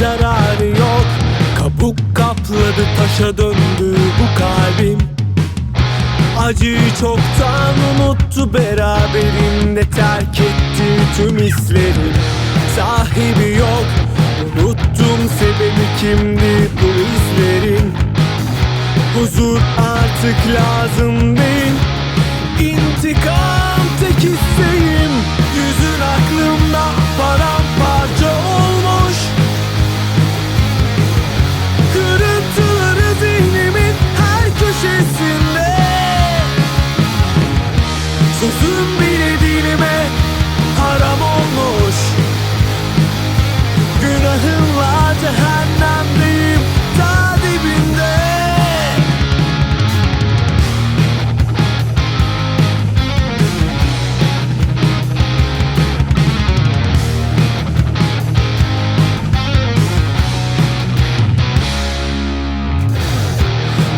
zararı yok. Kabuk kapladı taşa döndü bu kalbim. Acıyı çoktan unuttu beraberinde terk etti tüm hislerim Sahibi yok unuttum sebebi kimdi bu hislerin? Huzur artık lazım benim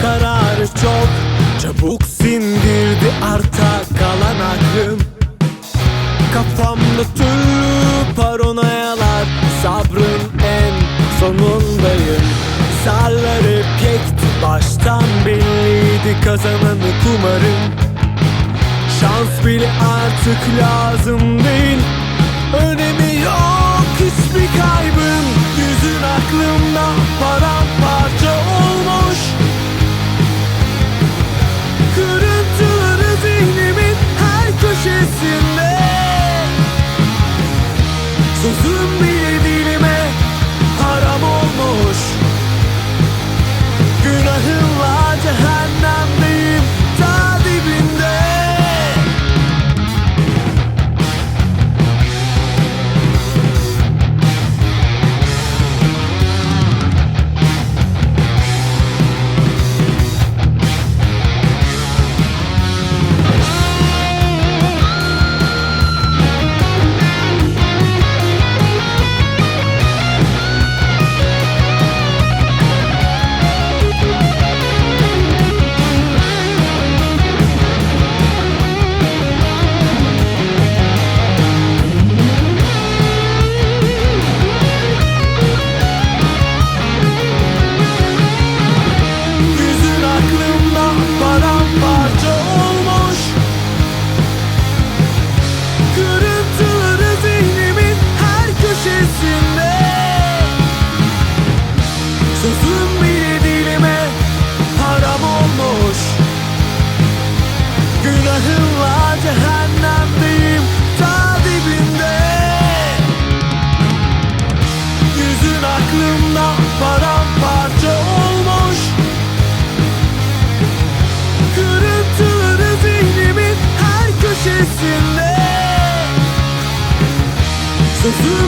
Kararı çok. Çabuk sindirdi arta kalan aklım. Kafamda türlü paranoyalar. Sabrın en sonundayım. Zarlar hep yekti baştan belliydi kazananı kumarım. Şans bile artık lazım değil. Önemi yok hiçbir kaybın. Yüzün aklımda aklımda paramparça olmuş. Kırıntıları zihnimin her köşesinde. Sözüm